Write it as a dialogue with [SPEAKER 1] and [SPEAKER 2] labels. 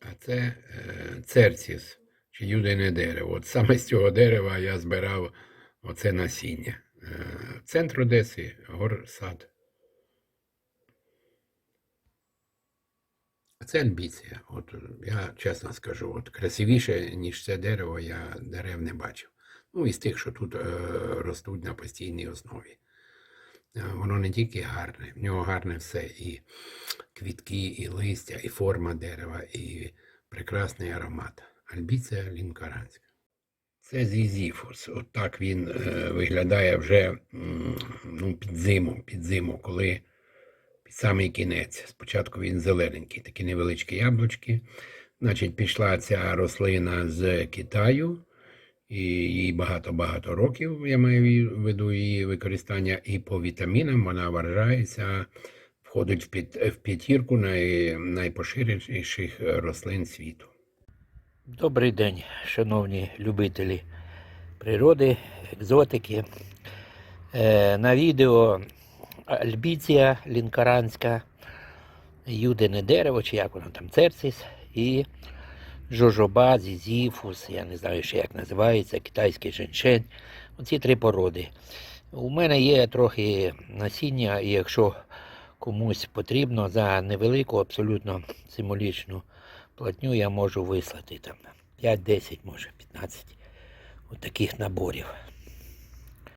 [SPEAKER 1] А це е, церціс, чи юдине дерево. От саме з цього дерева я збирав оце насіння. Е, центр Одеси, горсад. А це амбіція. От я чесно скажу, от красивіше, ніж це дерево, я дерев не бачив. Ну, із тих, що тут е, ростуть на постійній основі. Е, Воно не тільки гарне, в нього гарне все. І квітки, і листя, і форма дерева, і прекрасний аромат. Альбіція лінкаранська. Це зізіфус. От так він е, виглядає вже ну, під зиму, під зиму, коли під самий кінець. Спочатку він зелененький, такі невеличкі яблучки. Значить, пішла ця рослина з Китаю, і їй багато-багато років, я маю в виду її використання, і по вітамінам вона вважається, входить в, п'ят- в п'ятірку най, найпоширеніших рослин світу.
[SPEAKER 2] Добрий день, шановні любителі природи, екзотики. Е, на відео альбіція лінкаранська, юдине дерево, чи як воно там, церцис, і жожоба, зізіфус, я не знаю ще як називається, китайський женьшень. Оці три породи. У мене є трохи насіння, і якщо комусь потрібно за невелику, абсолютно символічну платню я можу вислати там 5-10, може 15 от таких наборів.